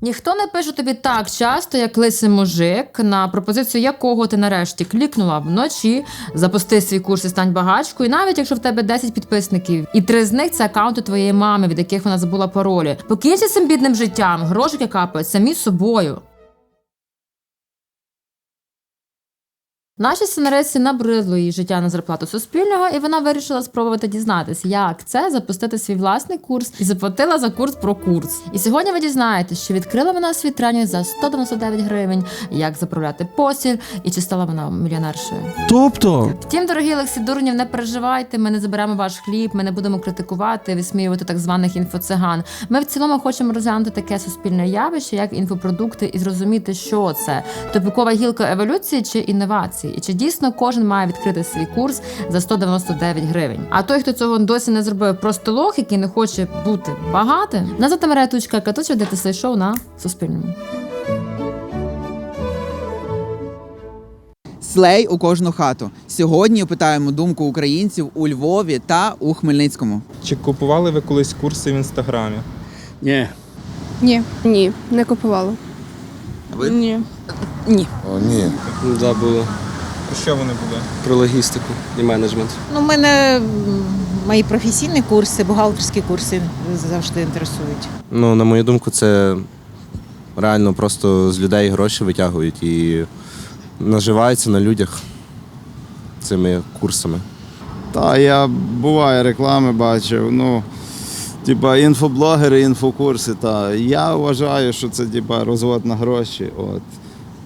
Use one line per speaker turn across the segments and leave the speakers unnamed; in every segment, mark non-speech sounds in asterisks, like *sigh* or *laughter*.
Ніхто не пише тобі так часто, як лисий мужик, на пропозицію якого ти нарешті клікнула вночі, запусти свій курс і стань багачкою, навіть якщо в тебе 10 підписників, і три з них це акаунти твоєї мами, від яких вона забула паролі. Покінчи цим бідним життям, грошики капають самі собою. Нашій сценаристці набридло її життя на зарплату суспільного, і вона вирішила спробувати дізнатися, як це запустити свій власний курс і заплатила за курс про курс. І сьогодні ви дізнаєтесь, що відкрила вона свій тренінг за 199 гривень, як заправляти постіль, і чи стала вона мільйонершою.
Тобто,
Втім, дорогі Олексій Дурнів, не переживайте, ми не заберемо ваш хліб, ми не будемо критикувати, висміювати так званих інфоциган. Ми в цілому хочемо розглянути таке суспільне явище, як інфопродукти, і зрозуміти, що це тупікова гілка еволюції чи інновації, і чи дійсно кожен має відкрити свій курс за 199 гривень. А той, хто цього досі не зробив, просто лох, який не хоче бути багатим. Назад Марія Тучка, Катуча, де ти шоу на Суспільному.
Слей у кожну хату. Сьогодні питаємо думку українців у Львові та у Хмельницькому.
Чи купували ви колись курси в інстаграмі?
ні.
Ні, ні, не купувала.
Ви?
Ні.
О, ні.
Да, було
Про що вони були?
про логістику і менеджмент.
Ну, мене мої професійні курси, бухгалтерські курси завжди інтересують.
Ну, на мою думку, це реально просто з людей гроші витягують і наживаються на людях цими курсами.
Та я буває реклами бачив. Ну, типа інфоблогери, інфокурси. Та я вважаю, що це типа розвод на гроші. От.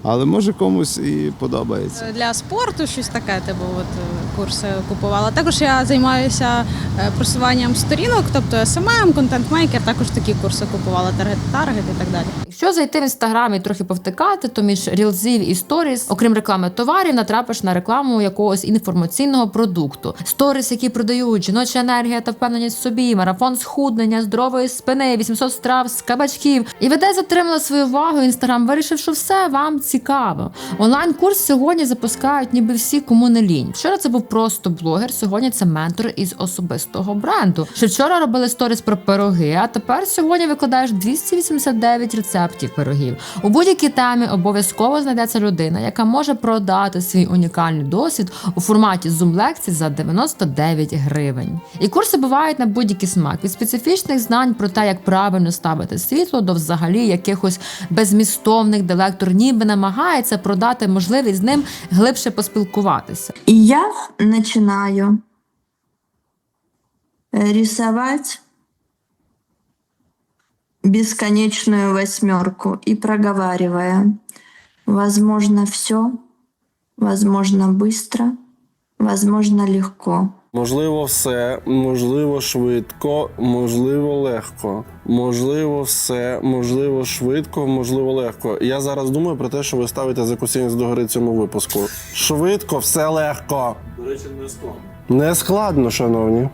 Але може комусь і подобається.
Для спорту щось таке, типу, от е, курси купувала. Також я займаюся е, просуванням сторінок, тобто SMM, контент-мейкер, також такі курси купувала, таргет, таргет і так далі.
Якщо зайти в інстаграм і трохи повтикати, то між рілзів і сторіс, окрім реклами товарів, натрапиш на рекламу якогось інформаційного продукту. Сторіс, які продають жіноча енергія та впевненість в собі, марафон схуднення, здорової спини, 800 страв з кабачків. І веде затримала свою увагу. Інстаграм вирішив, що все вам цікаво. Онлайн-курс сьогодні запускають ніби всі, кому не лінь. Вчора це був просто блогер. Сьогодні це ментор із особистого бренду. Ще вчора робили сторіс про пироги, а тепер сьогодні викладаєш 289 рецептів пирогів. У будь-якій темі обов'язково знайдеться людина, яка може продати свій унікальний досвід у форматі Zoom лекцій за 99 гривень. І курси бувають на будь-який смак від специфічних знань про те, як правильно ставити світло, до взагалі якихось безмістовних, де лектор ніби намагається продати можливість з ним глибше поспілкуватися.
И я начинаю э, рисовать бесконечную восьмерку и проговаривая, возможно все, возможно быстро, возможно легко.
Можливо, все, можливо, швидко, можливо, легко. Можливо, все, можливо, швидко, можливо, легко. Я зараз думаю про те, що ви ставите за косинець до гори цьому випуску. Швидко, все легко. До речі, не складно. Не складно, шановні.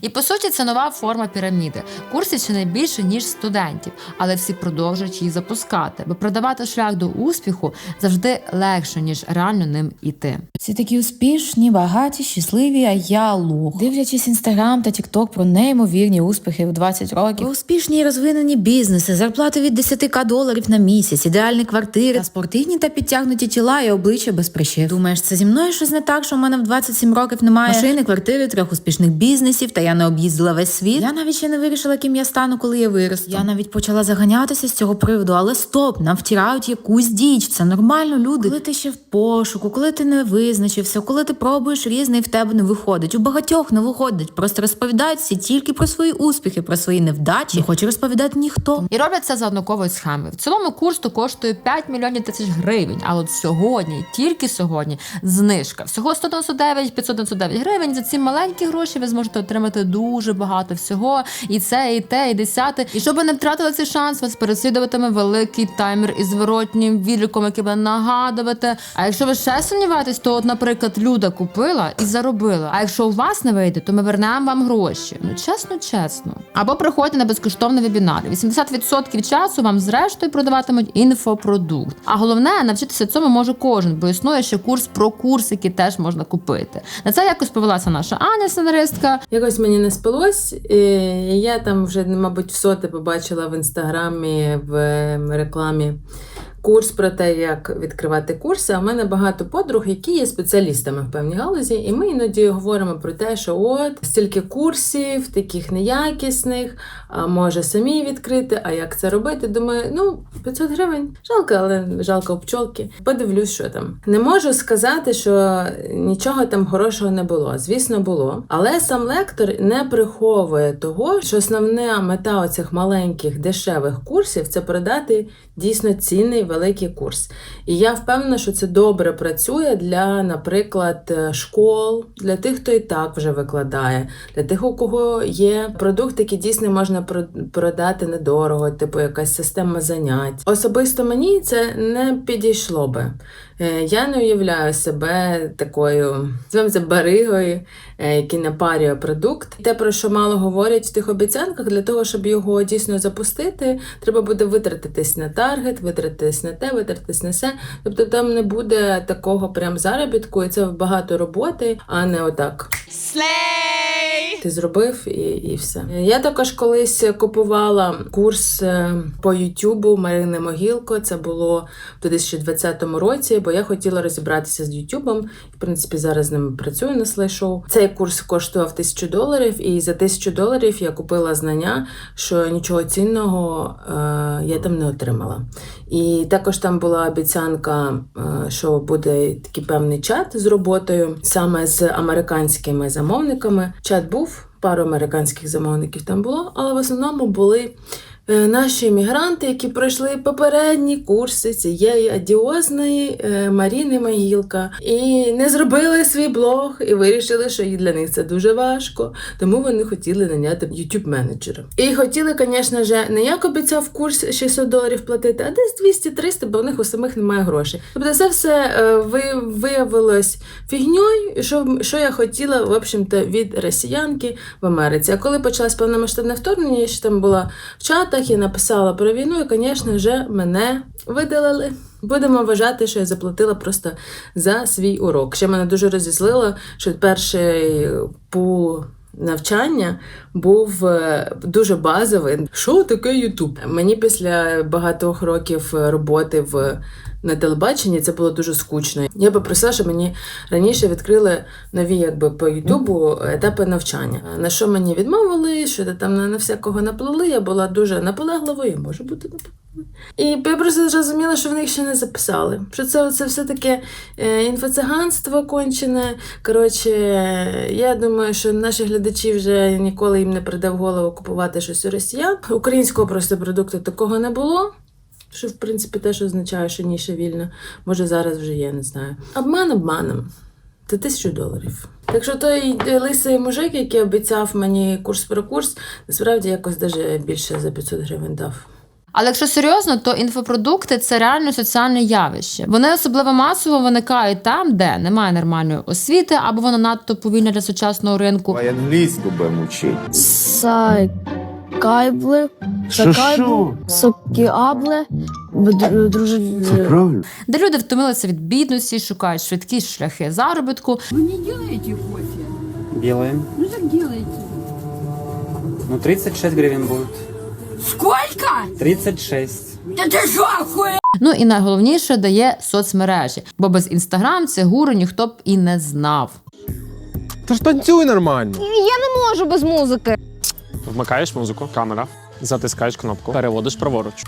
І по суті, це нова форма піраміди. Курсів ще не більше ніж студентів, але всі продовжують їх запускати, бо продавати шлях до успіху завжди легше ніж реально ним іти.
Всі такі успішні, багаті, щасливі, а я лох. Дивлячись інстаграм та тікток про неймовірні успіхи в 20 років, про успішні і розвинені бізнеси, зарплати від 10к доларів на місяць, ідеальні квартири, та спортивні та підтягнуті тіла і обличчя без прищів. Думаєш, це зі мною щось не так, що в мене в 27 років немає машини, квартири, трьох успішних бізнесів, та я не об'їздила весь світ. Я навіть ще не вирішила, ким я стану, коли я виросту. Я навіть почала заганятися з цього приводу, але стоп, нам втирають якусь діч. Це нормально, люди. Коли ти ще в пошуку, коли ти не визначився, коли ти пробуєш різне і в тебе не виходить. У багатьох не виходить. Просто розповідають всі тільки про свої успіхи, про свої невдачі. Не хоче розповідати ніхто.
І роблять це за однаковою схемою. В цілому курс то коштує 5 мільйонів тисяч гривень. А от сьогодні, тільки сьогодні, знижка. Всього 199 599 гривень. За ці маленькі гроші ви зможете отримати дуже багато всього. І це, і те, і десяте. І щоб ви не втратили цей шанс, вас переслідуватиме великий таймер із зворотнім відліком, який буде нагадувати. А якщо ви ще сумніваєтесь, то от, наприклад, Люда купила і заробила. А якщо у вас не вийде, то ми вернемо вам гроші. Ну чесно, чесно. Або приходьте на безкоштовний вебінар. 80% часу вам зрештою продаватимуть інфопродукт. А головне, навчитися цьому може кожен, бо існує ще курс про курс, який теж можна купити. На це якось повела додалася наша Аня, сценаристка.
Якось мені не спалось. і Я там вже, мабуть, в соте побачила в інстаграмі в рекламі курс про те, як відкривати курси. А в мене багато подруг, які є спеціалістами в певній галузі, і ми іноді говоримо про те, що от стільки курсів, таких неякісних, а може самі відкрити. А як це робити? Думаю, ну 500 гривень. Жалко, але жалко пчолки. Подивлюсь, що там. Не можу сказати, що нічого там хорошого не було. Звісно, було. Але сам лектор не приховує того, що основна мета оцих маленьких дешевих курсів це продати дійсно цінний великий курс. І я впевнена, що це добре працює для, наприклад, е, школ, для тих, хто і так вже викладає, для тих, у кого є продукт, який дійсно можна продати недорого, типу якась система занять. Особисто мені це не підійшло би. Е, Я не уявляю себе такою це баригою, е, який напарює продукт. Те, про що мало говорять в тих обіцянках, для того, щоб його дійсно запустити, треба буде витратитись на таргет, витратитись на те, витратитись на все. Тобто там не буде такого прям заробітку, і це багато роботи, а не отак. Ти зробив і, і все. Я також колись купувала курс е, по Ютубу Марини Могілко. Це було в 2020 році, бо я хотіла розібратися з Ютубом. В принципі, зараз з ними працюю на слайшоу. Цей курс коштував тисячу доларів, і за тисячу доларів я купила знання, що нічого цінного е, я там не отримала. І також там була обіцянка, е, що буде такий певний чат з роботою саме з американськими замовниками. Чат був, пару американських замовників там було, але в основному були. е, Наші іммігранти, які пройшли попередні курси цієї адіозної е, Маріни Могілка, і не зробили свій блог, і вирішили, що для них це дуже важко, тому вони хотіли наняти youtube менеджера. І хотіли, звісно ж, не як обіцяв курс 600 доларів платити, а десь 200-300, бо в них у самих немає грошей. Тобто це все е, ви- виявилось фігньою, що, що я хотіла, в общем-то, від росіянки в Америці. А коли почалось повномасштабне вторгнення, я ще там була в чатах і написала про війну, і, звісно, вже мене видалили. Будемо вважати, що я заплатила просто за свій урок. Ще мене дуже розізлило, що перший пул навчання був е, дуже базовий. Що таке Ютуб? Мені після багатьох років роботи в на телебаченні це було дуже скучно. Я би просила, щоб мені раніше відкрили нові, якби по Ютубу етапи навчання. На що мені відмовили, що там на всякого наплели. Я була дуже наполегливою, може бути наполегливою. І я просто зрозуміла, що в них ще не записали. Що це, це все таке інфоциганство кончене. Коротше, я думаю, що наші глядачі вже ніколи їм не прийде в голову купувати щось у росіян. Українського просто продукту такого не було. Що, в принципі, теж означає, що ніша вільна. Може, зараз вже є, не знаю. Обман обманом. Це тисячу доларів. Так що той лисий мужик, який обіцяв мені курс про курс, насправді якось даже більше за 500 гривень дав.
Але якщо серйозно, то інфопродукти це реально соціальне явище. Вони особливо масово виникають там, де немає нормальної освіти, або вона надто повільна для сучасного ринку.
англійську будемо вчити.
Сайкайбле,
Що-що?
сокіабле, друже.
правильно.
де люди втомилися від бідності, шукають швидкі шляхи заробітку.
Делаем. Ну так делайте. Ну 36 гривен будет.
Сколько?
36.
Та ти що, охуєв?
Ну і найголовніше дає соцмережі, бо без інстаграм це гуру ніхто б і не знав.
Та ж танцюй нормально.
Я не можу без музики.
Вмикаєш музику, камера, затискаєш кнопку, переводиш праворуч.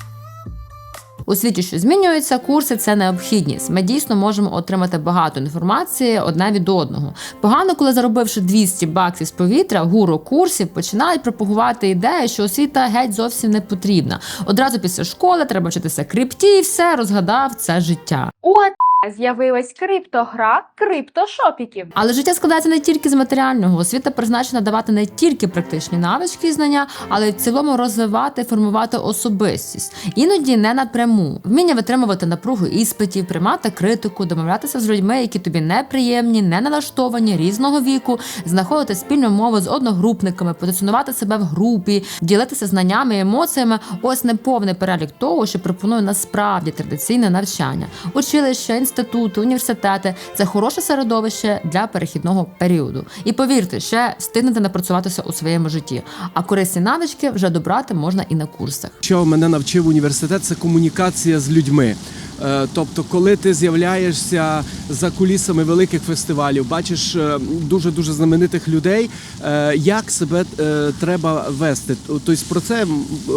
У світі, що змінюється, курси це необхідність. Ми дійсно можемо отримати багато інформації одне від одного. Погано, коли заробивши 200 баксів з повітря, гуру курсів починають пропагувати ідею, що освіта геть зовсім не потрібна. Одразу після школи треба вчитися крипті, і все розгадав це життя.
От з'явилась криптогра криптошопіків.
Але життя складається не тільки з матеріального. Освіта призначена давати не тільки практичні навички і знання, але й в цілому розвивати, формувати особистість. Іноді не напряму. Вміння витримувати напругу іспитів, приймати критику, домовлятися з людьми, які тобі неприємні, не налаштовані, різного віку, знаходити спільну мову з одногрупниками, позиціонувати себе в групі, ділитися знаннями і емоціями. Ось неповний перелік того, що пропонує насправді традиційне навчання. Училище, інститути, університети це хороше середовище для перехідного періоду. І повірте, ще встигнете напрацюватися у своєму житті. А корисні навички вже добрати можна і на курсах.
Що мене навчив університет, це комунікація з людьми. Е, Тобто, коли ти з'являєшся за кулісами великих фестивалів, бачиш дуже дуже знаменитих людей, е, як себе е, треба вести. Тобто про це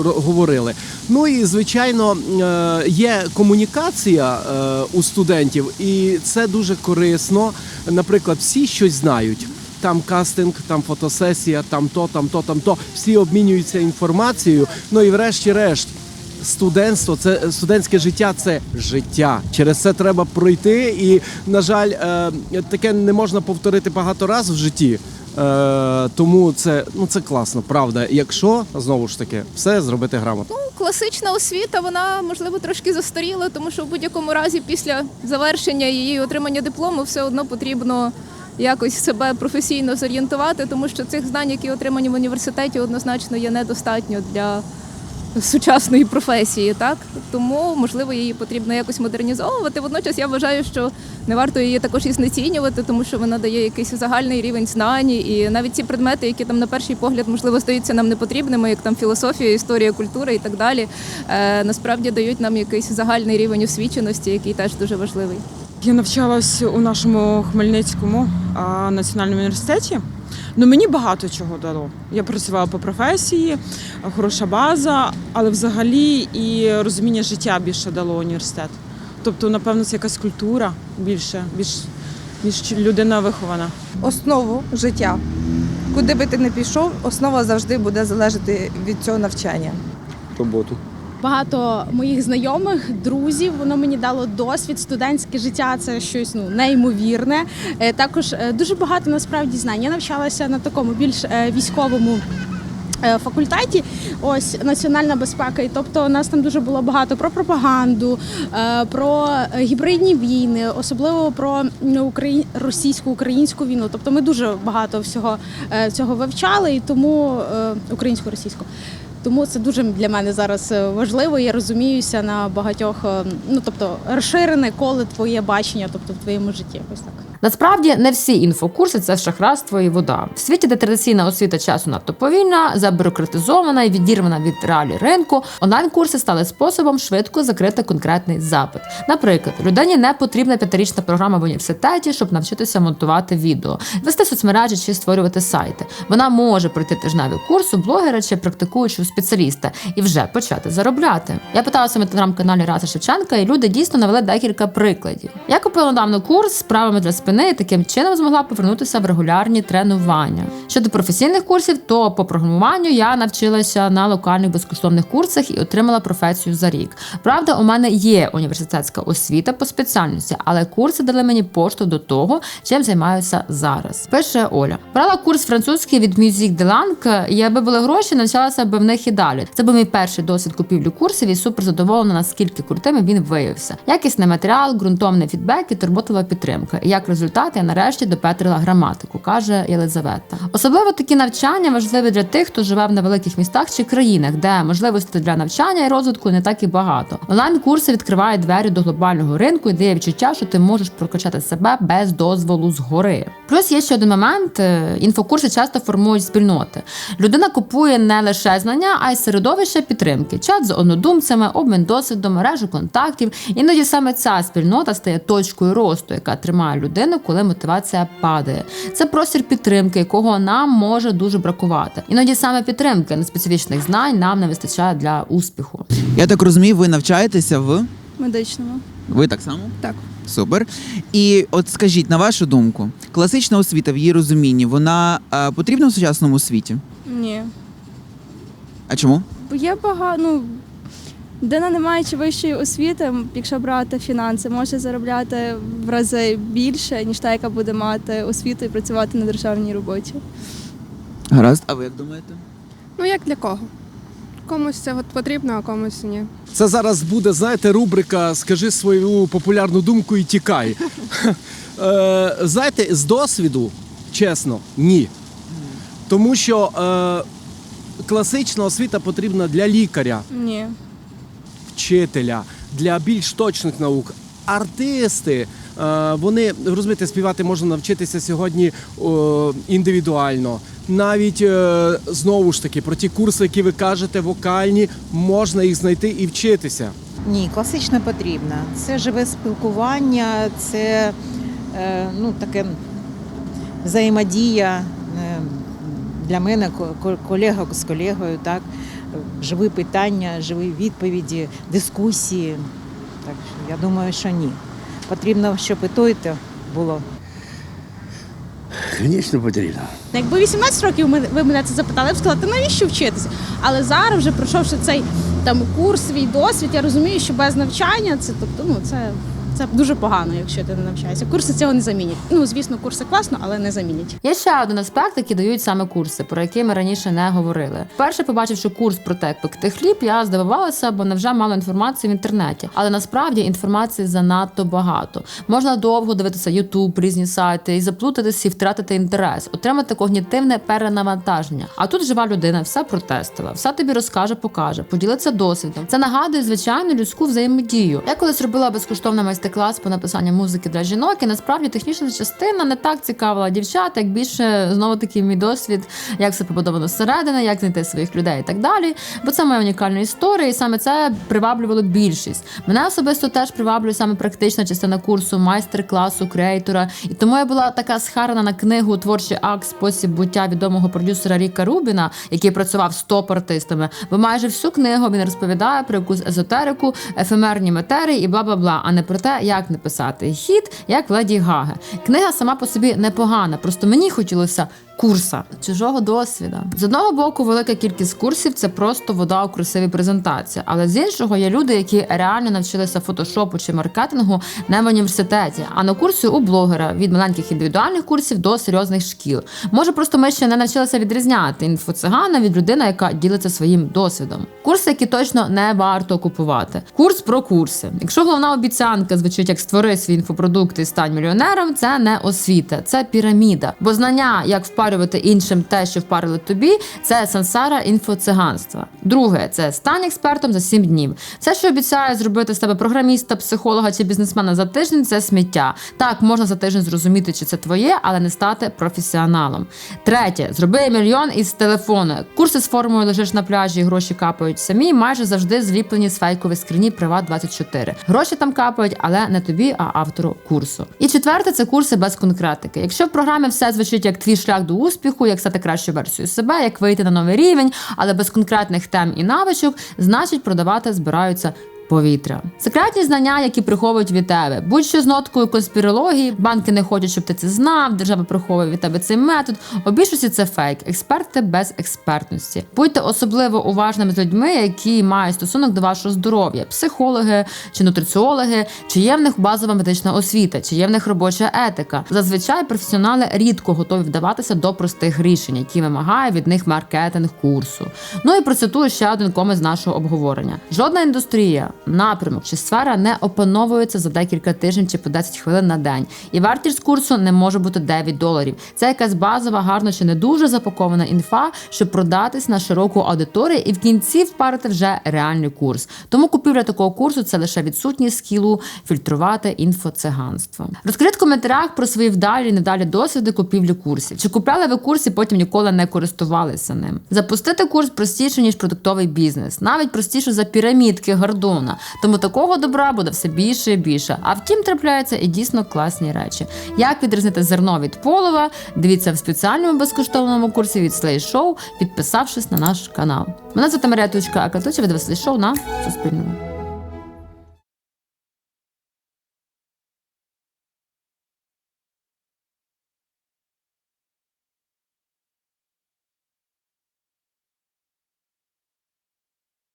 говорили. Ну і звичайно е, є комунікація е, у студентів, і це дуже корисно. Наприклад, всі щось знають. Там кастинг, там фотосесія, там то, там то, там то. Всі обмінюються інформацією. Ну і врешті-решт, студентство, це студентське життя це життя. Через це треба пройти. І, на жаль, е, таке не можна повторити багато разів в житті. Е, тому це, ну, це класно, правда. Якщо знову ж таки все зробити грамотно.
Класична освіта, вона можливо трошки застаріла, тому що в будь-якому разі після завершення її отримання диплому все одно потрібно якось себе професійно зорієнтувати, тому що цих знань, які отримані в університеті, однозначно є недостатньо для сучасної професії. Так тому можливо її потрібно якось модернізовувати. Водночас я вважаю, що не варто її також і знецінювати, тому що вона дає якийсь загальний рівень знань, і навіть ці предмети, які там на перший погляд можливо здаються нам непотрібними, як там філософія, історія, культура і так далі, е, насправді дають нам якийсь загальний рівень освіченості, який теж дуже важливий.
Я навчалась у нашому Хмельницькому національному університеті. Ну мені багато чого дало. Я працювала по професії, хороша база, але взагалі і розуміння життя більше дало університет. Тобто, напевно, це якась культура більше, більш ніж людина вихована.
основу життя. Куди би ти не пішов, основа завжди буде залежати від цього навчання.
Роботу.
Багато моїх знайомих, друзів, воно мені дало досвід, студентське життя це щось ну неймовірне. Е, Також е, дуже багато насправді знань. Я навчалася на такому більш е, військовому. Факультеті, ось національна безпека, і тобто у нас там дуже було багато про пропаганду, про гібридні війни, особливо про україн... російсько-українську війну. Тобто ми дуже багато всього цього вивчали, і тому українсько-російську. Тому це дуже для мене зараз е, важливо. Я розуміюся на багатьох, е, ну тобто розширене коло твоє бачення, тобто в твоєму житті. Ось так.
Насправді не всі інфокурси це шахрайство і вода. В світі, де традиційна освіта часу надто повільна, забюрократизована і відірвана від реалій ринку, онлайн-курси стали способом швидко закрити конкретний запит. Наприклад, людині не потрібна п'ятирічна програма в університеті, щоб навчитися монтувати відео, вести соцмережі чи створювати сайти. Вона може пройти тижневий курс у блогера чи практикуючого спеціаліста і вже почати заробляти. Я питалася на телеграм-каналі Раса Шевченка, і люди дійсно навели декілька прикладів. Я купила недавно курс з правами для спини і таким чином змогла повернутися в регулярні тренування. Щодо професійних курсів, то по програмуванню я навчилася на локальних безкоштовних курсах і отримала професію за рік. Правда, у мене є університетська освіта по спеціальності, але курси дали мені пошту до того, чим займаюся зараз. Пише Оля. Брала курс французький від Music de Langue, і аби були гроші, навчалася би в них і далі. Це був мій перший досвід купівлі курсів і супер задоволена, наскільки крутим він виявився. Якісний матеріал, ґрунтовний фідбек і турботова підтримка. І як результат я нарешті допетрила граматику, каже Єлизавета. Особливо такі навчання важливі для тих, хто живе в невеликих містах чи країнах, де можливостей для навчання і розвитку не так і багато. Онлайн-курси відкривають двері до глобального ринку і дає відчуття, що ти можеш прокачати себе без дозволу згори. Плюс є ще один момент: е, інфокурси часто формують спільноти. Людина купує не лише знання, а й середовище підтримки, чат з однодумцями, обмін досвідом, мережу контактів. Іноді саме ця спільнота стає точкою росту, яка тримає людину, коли мотивація падає. Це простір підтримки, якого нам може дуже бракувати. Іноді саме підтримки неспецифічних знань нам не вистачає для успіху.
Я так розумію, ви навчаєтеся в
Медичному.
ви так само?
Так.
Супер. І от скажіть, на вашу думку, класична освіта в її розумінні, вона е, потрібна в сучасному світі?
Ні.
А чому?
Бо є багато, ну, людина не маючи вищої освіти, якщо брати фінанси, може заробляти в рази більше, ніж та, яка буде мати освіту і працювати на державній роботі.
Гаразд, а ви як думаєте?
Ну як для кого? Комусь це от потрібно, а комусь ні.
Це зараз буде, знаєте, рубрика Скажи свою популярну думку і тікай. *laughs* Е, Знаєте, з досвіду, чесно, ні. Тому що е, класична освіта потрібна для лікаря,
Ні.
вчителя, для більш точних наук. артисти. Е, Вони розумієте, співати можна навчитися сьогодні о, індивідуально. Навіть е, знову ж таки про ті курси, які ви кажете, вокальні, можна їх знайти і вчитися.
Ні, класична потрібна. Це живе спілкування, це е, ну, таке взаємодія е, для мене, ко- ко- колега з колегою, так? живі питання, живі відповіді, дискусії. Так що я думаю, що ні. Потрібно, щоб і то, і те було.
Звісно, потрібно.
Якби 18 років ви мене це запитали, я б сказала, та навіщо вчитися? Але зараз, вже пройшовши цей там курс, свій досвід, я розумію, що без навчання це тобто, ну це. Це дуже погано, якщо ти не навчаєшся. Курси цього не замінять. Ну, звісно, курси класно, але не замінять.
Є ще один аспект, який дають саме курси, про які ми раніше не говорили. Вперше, побачивши курс про те, як пекти хліб, я здивувалася, бо невже мало інформації в інтернеті. Але насправді інформації занадто багато. Можна довго дивитися Ютуб, різні сайти і заплутатися і втратити інтерес, отримати когнітивне перенавантаження. А тут жива людина все протестила, все тобі розкаже, покаже, поділиться досвідом. Це нагадує звичайну людську взаємодію. Я колись робила безкоштовний майстер-клас по написанню музики для жінок, і насправді технічна частина не так цікавила дівчат, як більше знову таки мій досвід, як все побудовано зсередини, як знайти своїх людей і так далі. Бо це моя унікальна історія, і саме це приваблювало більшість. Мене особисто теж приваблює саме практична частина курсу, майстер-класу, креатора. І тому я була така схарана на книгу Творчий акт спосіб буття відомого продюсера Ріка Рубіна, який працював з топ-артистами. Бо майже всю книгу він розповідає про якусь езотерику, ефемерні матерії і бла бла бла, а не про те, як написати хіт, як Леді Гаги. Книга сама по собі непогана, просто мені хотілося. Курса чужого досвіду з одного боку, велика кількість курсів це просто вода у красивій презентації. Але з іншого є люди, які реально навчилися фотошопу чи маркетингу не в університеті, а на курсі у блогера від маленьких індивідуальних курсів до серйозних шкіл. Може, просто ми ще не навчилися відрізняти інфоцигана від людини, яка ділиться своїм досвідом. Курси, які точно не варто купувати. Курс про курси. Якщо головна обіцянка звучить як створи свій інфопродукт і стань мільйонером, це не освіта, це піраміда. Бо знання, як впарювати іншим те, що впарили тобі, це сансара інфоциганства. Друге, це стань експертом за 7 днів. Це, що обіцяє зробити з тебе програміста, психолога чи бізнесмена за тиждень, це сміття. Так, можна за тиждень зрозуміти, чи це твоє, але не стати професіоналом. Третє, зроби мільйон із телефону. Курси з формою лежиш на пляжі, і гроші капають самі, майже завжди зліплені з фейкової скрині Приват 24 Гроші там капають, але не тобі, а автору курсу. І четверте, це курси без конкретики. Якщо в програмі все звучить як твій шлях до успіху, як стати кращою версією себе, як вийти на новий рівень, але без конкретних тем і навичок, значить продавати збираються. Повітря, секретні знання, які приховують від тебе, будь-що з ноткою конспірології, банки не хочуть, щоб ти це знав, держава приховує від тебе цей метод. У більшості це фейк, експерти без експертності. Будьте особливо уважними з людьми, які мають стосунок до вашого здоров'я, психологи чи нутриціологи, чи є в них базова медична освіта, чи є в них робоча етика. Зазвичай професіонали рідко готові вдаватися до простих рішень, які вимагає від них маркетинг курсу. Ну і процитую ще один комент з нашого обговорення: жодна індустрія напрямок чи сфера не опановується за декілька тижнів чи по 10 хвилин на день. І вартість курсу не може бути 9 доларів. Це якась базова, гарно чи не дуже запакована інфа, щоб продатись на широку аудиторію і в кінці впарити вже реальний курс. Тому купівля такого курсу це лише відсутність скілу фільтрувати інфоциганство. Розкажіть в коментарях про свої вдалі і невдалі досвіди купівлі курсів. Чи купляли ви курс і потім ніколи не користувалися ним? Запустити курс простіше ніж продуктовий бізнес, навіть простіше за пірамідки Гордона. Тому такого добра буде все більше і більше. А втім, трапляються і дійсно класні речі. Як відрізнити зерно від полова? Дивіться в спеціальному безкоштовному курсі від Slay Show, підписавшись на наш канал. Мене звати Марія Тучка, а Катуча від Slay Show на Суспільному.